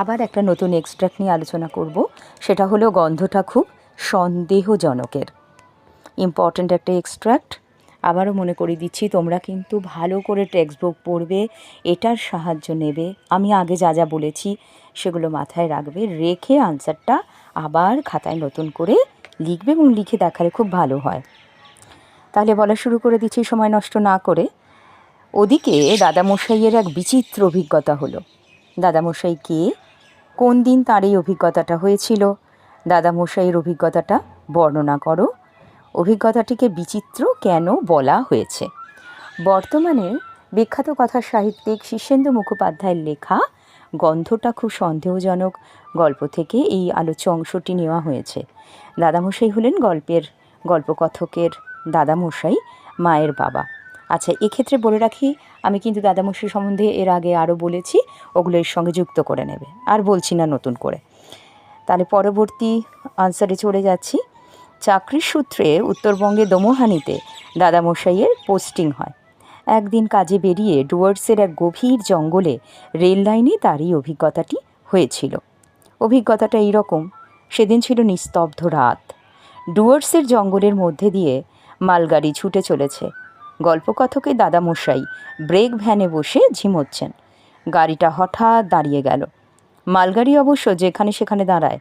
আবার একটা নতুন এক্সট্রাক্ট নিয়ে আলোচনা করব। সেটা হলো গন্ধটা খুব সন্দেহজনকের। ইম্পর্ট্যান্ট একটা এক্সট্রাক্ট আবারও মনে করে দিচ্ছি, তোমরা কিন্তু ভালো করে টেক্সট বুক পড়বে, এটার সাহায্য নেবে। আমি আগে যা যা বলেছি, সেগুলো মাথায় রাখবে, রেখে আনসারটা আবার খাতায় নতুন করে লিখবে এবং লিখে দেখালে খুব ভালো হয়। তাহলে বলা শুরু করে দিচ্ছি, সময় নষ্ট না করে। ওদিকে দাদামশাইয়ের এক বিচিত্র অভিজ্ঞতা হলো। দাদামশাই কে? কোন দিন তার এই অভিজ্ঞতাটা হয়েছিল? দাদামশাইয়ের অভিজ্ঞতাটা বর্ণনা করো। অভিজ্ঞতাটিকে বিচিত্র কেন বলা হয়েছে? বর্তমানে বিখ্যাত কথা সাহিত্যিক শীর্ষেন্দু মুখোপাধ্যায়ের লেখা গন্ধটা খুব সন্দেহজনক গল্প থেকে এই আলোচ্য অংশটি নেওয়া হয়েছে। দাদামশাই হলেন গল্পের গল্পকথকের দাদামশাই মায়ের বাবা। আচ্ছা এক্ষেত্রে বলে রাখি, আমি কিন্তু দাদামশাই সম্বন্ধে এর আগে আরও বলেছি, ওগুলো এর সঙ্গে যুক্ত করে নেবে। আর বলছি না নতুন করে। তাহলে পরবর্তী আনসারে চলে যাচ্ছি। চাকরির সূত্রে উত্তরবঙ্গে দমোহানিতে দাদামশাইয়ের পোস্টিং হয়। একদিন কাজে বেরিয়ে ডুয়ার্সের এক গভীর জঙ্গলে রেল লাইনে তারই অভিজ্ঞতাটি হয়েছিল। অভিজ্ঞতাটা এইরকম, সেদিন ছিল নিস্তব্ধ রাত। ডুয়ার্সের জঙ্গলের মধ্যে দিয়ে মালগাড়ি ছুটে চলেছে। গল্পকথকে দাদামশাই ব্রেক ভ্যানে বসে ঝিমোচ্ছেন। গাড়িটা হঠাৎ দাঁড়িয়ে গেল। মালগাড়ি অবশ্য যেখানে সেখানে দাঁড়ায়।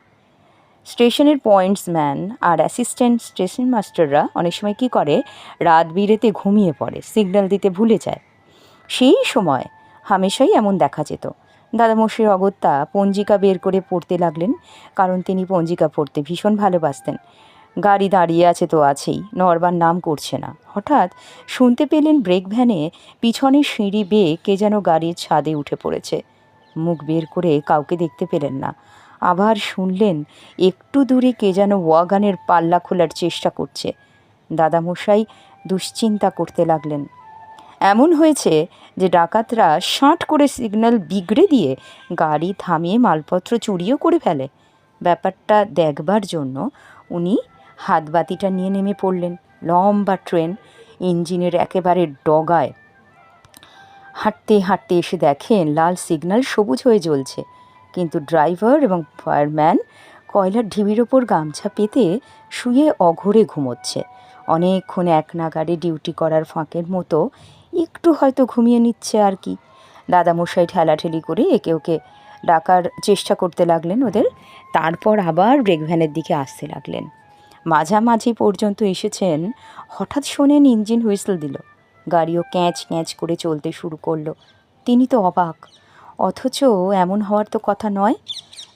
স্টেশনের পয়েন্টসম্যান আর অ্যাসিস্ট্যান্ট স্টেশন মাস্টাররা অনেক সময় কী করে, রাত বিরেতে ঘুমিয়ে পড়ে, সিগন্যাল দিতে ভুলে যায়। সেই সময় হামেশাই এমন দেখা যেত। দাদামশাই অগত্যা পঞ্জিকা বের করে পড়তে লাগলেন, কারণ তিনি পঞ্জিকা পড়তে ভীষণ ভালোবাসতেন। গাড়ি দাঁড়িয়ে আছে তো আছেই, নড়বার নাম করছে না। হঠাৎ শুনতে পেলেন ব্রেক ভ্যানে পিছনের সিঁড়ি বেয়ে কে যেন গাড়ির ছাদে উঠে পড়েছে। মুখ বের করে কাউকে দেখতে পেলেন না। আবার শুনলেন একটু দূরে কে যেন ওয়াগানের পাল্লা খোলার চেষ্টা করছে। দাদামশাই দুশ্চিন্তা করতে লাগলেন। এমন হয়েছে যে ডাকাতরা শাঁট করে সিগন্যাল বিগড়ে দিয়ে গাড়ি থামিয়ে মালপত্র চুরিও করে ফেলে। ব্যাপারটা দেখবার জন্য উনি হাতবাতিটা নিয়ে নেমে পড়লেন। লম্বা ট্রেন, ইঞ্জিনের একেবারে ডগায়। হাঁটতে হাঁটতে এসে দেখেন লাল সিগন্যাল সবুজ হয়ে জ্বলছে। কিন্তু ড্রাইভার এবং ফায়ারম্যান কয়লার ঢিবির ওপর গামছা পেতে শুয়ে অঘরে ঘুমোচ্ছে। অনেকক্ষণ এক নাগারে ডিউটি করার ফাঁকের মতো একটু হয়তো ঘুমিয়ে নিচ্ছে আর কি। দাদামশাই ঠেলাঠেলি করে একে ওকে ডাকার চেষ্টা করতে লাগলেন ওদের। তারপর আবার ব্রেক ভ্যানের দিকে আসতে লাগলেন। মাঝামাঝি পর্যন্ত এসেছেন, হঠাৎ শোনেন ইঞ্জিন হুইসেল দিল। গাড়িও ক্যাঁচ ক্যাঁচ করে চলতে শুরু করল। তিনি তো অবাক। অথচ এমন হওয়ার তো কথা নয়।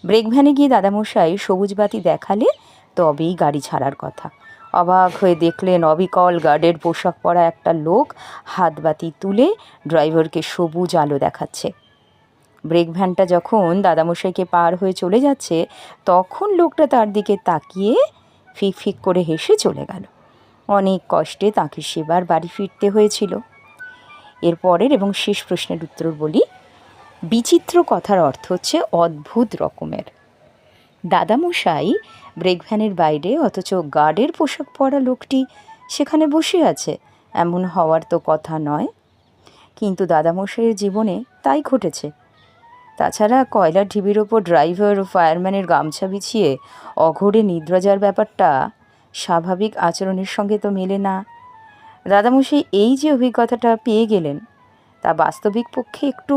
ব্রেক ভ্যানে গিয়ে দাদামশাই সবুজ বাতি দেখালে তবেই গাড়ি ছাড়ার কথা। অবাক হয়ে দেখলেন অবিকল গার্ডের পোশাক পরা একটা লোক হাত বাতি তুলে ড্রাইভারকে সবুজ আলো দেখাচ্ছে। ব্রেক ভ্যানটা যখন দাদামশাইকে পার হয়ে চলে যাচ্ছে, তখন লোকটা তার দিকে তাকিয়ে ফিক ফিক করে হেসে চলে গেল। অনেক কষ্টে তাকে সেবার বাড়ি ফিরতে হয়েছিল। এর পরের এবং শেষ প্রশ্নের উত্তর বলি, বিচিত্র কথার অর্থ হচ্ছে অদ্ভুত রকমের। দাদামশাই ব্রেকভ্যানের বাইরে অথচ গার্ডের পোশাক পরা লোকটি সেখানে বসে আছে, এমন হওয়ার তো কথা নয়। কিন্তু দাদামশাইয়ের জীবনে তাই ঘটেছে। তাছাড়া কয়লার ঢিবির ওপর ড্রাইভার ও ফায়ারম্যানের গামছা বিছিয়ে অঘরে নিদ্রা যাওয়ার ব্যাপারটা স্বাভাবিক আচরণের সঙ্গে তো মেলে না। দাদামশাই, এই যে অভিজ্ঞতাটা পেয়ে গেলেন, তা বাস্তবিক পক্ষে একটু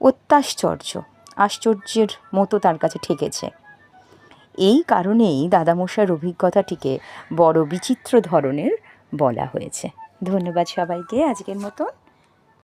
অত্যাশ্চর্য, আশ্চর্যের মতো তার কাছে ঠেকেছে। এই কারণেই দাদামশার অভিজ্ঞতাটিকে বড় বিচিত্র ধরনের বলা হয়েছে। ধন্যবাদ সবাইকে আজকের মতো